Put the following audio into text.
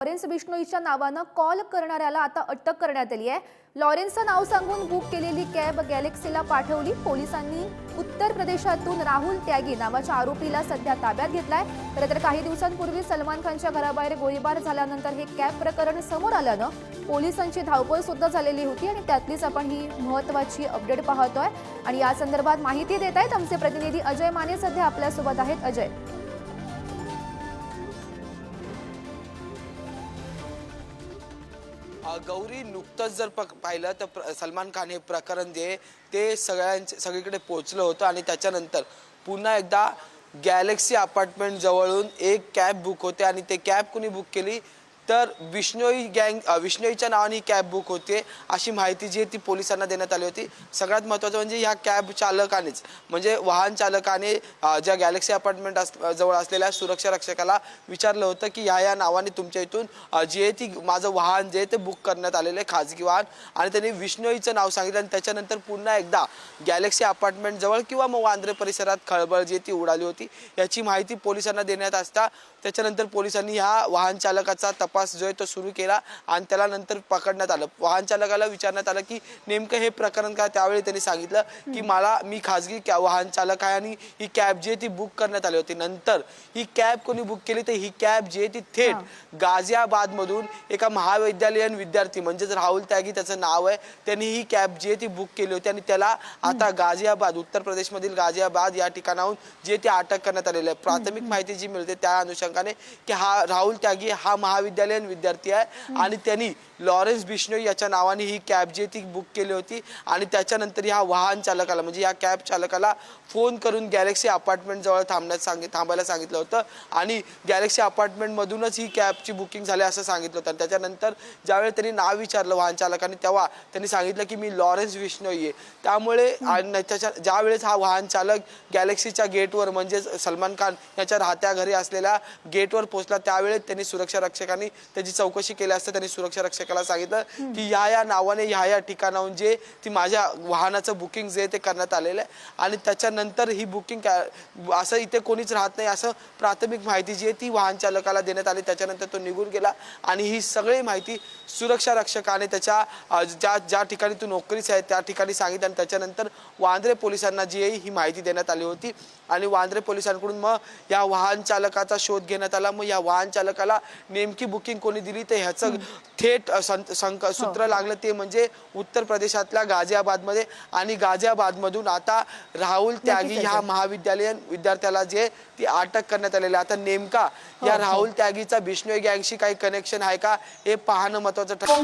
Lawrence बिश्नोईच्या नावानं call करणाऱ्याला आता अटक करण्यात आली आहे. लॉरेन्सचं नाव सांगून बुक केलेली कॅब गॅलेक्सीला पाठवली. पोलिसांनी उत्तर प्रदेशातून राहुल त्यागी नावाच्या आरोपीला सध्या ताब्यात घेतलाय. खरं तर काही दिवसांपूर्वी सलमान खानच्या घराबाहेर गोळीबार झाल्यानंतर हे कॅब प्रकरण समोर आल्यानं पोलिसांची धावपळ सुद्धा झालेली होती आणि त्यातलीच आपण ही महत्वाची अपडेट पाहतोय. आणि या संदर्भात माहिती देत आहेत आमचे प्रतिनिधी अजय माने. सध्या आपल्यासोबत आहेत. अजय. गौरी नुकतंच जर पक पाहिलं तर सलमान खान हे प्रकरण जे ते सगळ्यांचे सगळीकडे पोचलं होतं आणि त्याच्यानंतर पुन्हा एकदा गॅलेक्सी अपार्टमेंट जवळून एक कॅब बुक होते आणि ते कॅब कुणी बुक केली? तर विष्णोई गँग विष्णोईच्या नावाने ही कॅब बुक होते. अशी माहिती जी आहे ती पोलिसांना देण्यात आली होती. सगळ्यात महत्त्वाचं म्हणजे ह्या कॅब चालकानेच म्हणजे वाहन चालकाने ज्या गॅलेक्सी अपार्टमेंट अस जवळ असलेल्या सुरक्षा रक्षकाला विचारलं होतं की ह्या या नावाने तुमच्या इथून जे जी आहे ती माझं वाहन जे आहे ते बुक करण्यात आलेलं आहे खाजगी वाहन. आणि त्यांनी विष्णोईचं नाव सांगितलं आणि त्याच्यानंतर पुन्हा एकदा गॅलेक्सी अपार्टमेंट जवळ किंवा मग वांद्रे परिसरात खळबळ जी आहे ती उडाली होती. याची माहिती पोलिसांना देण्यात असता त्याच्यानंतर पोलिसांनी ह्या वाहन चालकाचा तपास जो आहे तो सुरू केला आणि त्याला नंतर पकडण्यात आलं. वाहन चालकाला विचारण्यात आलं की नेमकं हे प्रकरण काय? त्यावेळी त्यांनी सांगितलं की मला मी खाजगी कॅ वाहन चालक आहे आणि ही कॅब जी आहे ती बुक करण्यात आली होती. नंतर ही कॅब कोणी बुक केली तर ही कॅब जी आहे ती थेट गाझियाबादमधून एका महाविद्यालयीन विद्यार्थी म्हणजेच राहुल त्यागी त्याचं नाव आहे त्यांनी ही कॅब जी आहे ती बुक केली होती आणि त्याला आता गाझियाबाद उत्तर प्रदेशमधील गाझियाबाद या ठिकाणाहून जे ते अटक करण्यात आलेलं आहे. प्राथमिक माहिती जी मिळते त्या अनुषंगाने की हा राहुल त्यागी हा महाविद्यालयीन विद्यार्थी आहे. आणि त्यांनी लॉरेन्स बिश्नोई याच्या नावाने ही कॅब जी ती बुक केली होती. आणि त्याच्यानंतर ह्या वाहन चालकाला म्हणजे या कॅब चालकाला फोन करून गॅलेक्सी अपार्टमेंट जवळ थांबण्यात सांगित थांबायला सांगितलं होतं. आणि गॅलेक्सी अपार्टमेंटमधूनच ही कॅबची बुकिंग झाली असं सांगितलं होतं. आणि त्याच्यानंतर ज्यावेळी त्यांनी नाव विचारलं वाहन चालकाने तेव्हा त्यांनी सांगितलं की मी लॉरेन्स बिश्नोई आहे. त्यामुळे आणि त्याच्या ज्या वेळेस हा वाहन चालक गॅलेक्सीच्या गेटवर म्हणजेच सलमान खान याच्या राहत्या घरी असलेल्या गेटवर पोहोचला त्यावेळेस त्यांनी सुरक्षा रक्षकांनी त्याची चौकशी केली असता त्यांनी सुरक्षा रक्षकाला सांगितलं की ह्या या नावाने ह्या या ठिकाणाहून जे ती माझ्या वाहनाचं बुकिंग जे ते करण्यात आलेलं आहे. आणि त्याच्यानंतर ही बुकिंग असं इथे कोणीच राहत नाही असं प्राथमिक माहिती जी आहे ती वाहन चालकाला देण्यात आली. त्याच्यानंतर तो निघून गेला आणि ही सगळी माहिती सुरक्षा रक्षकाने त्याच्या ज्या ज्या ठिकाणी तू नोकरीस आहे त्या ठिकाणी सांगितलं आणि त्याच्यानंतर वांद्रे पोलिसांना जी आहे ही माहिती देण्यात आली होती. आणि वांद्रे पोलिसांकडून मग या वाहन चालकाचा शोध घेण्यात आला. मग या वाहन चालकाला नेमकी बुकिंग कोणी दिली तर ह्याचं थेट संक सूत्र लागलं ते म्हणजे उत्तर प्रदेशातल्या गाझियाबादमध्ये. आणि गाझियाबादमधून आता राहुल त्यागी ह्या महाविद्यालयीन विद्यार्थ्याला जे ती अटक करण्यात आलेली आहे. आता नेमका या राहुल त्यागीचा बिश्नोई गँगशी काही कनेक्शन आहे का हे पाहणं महत्वाचं ठरतं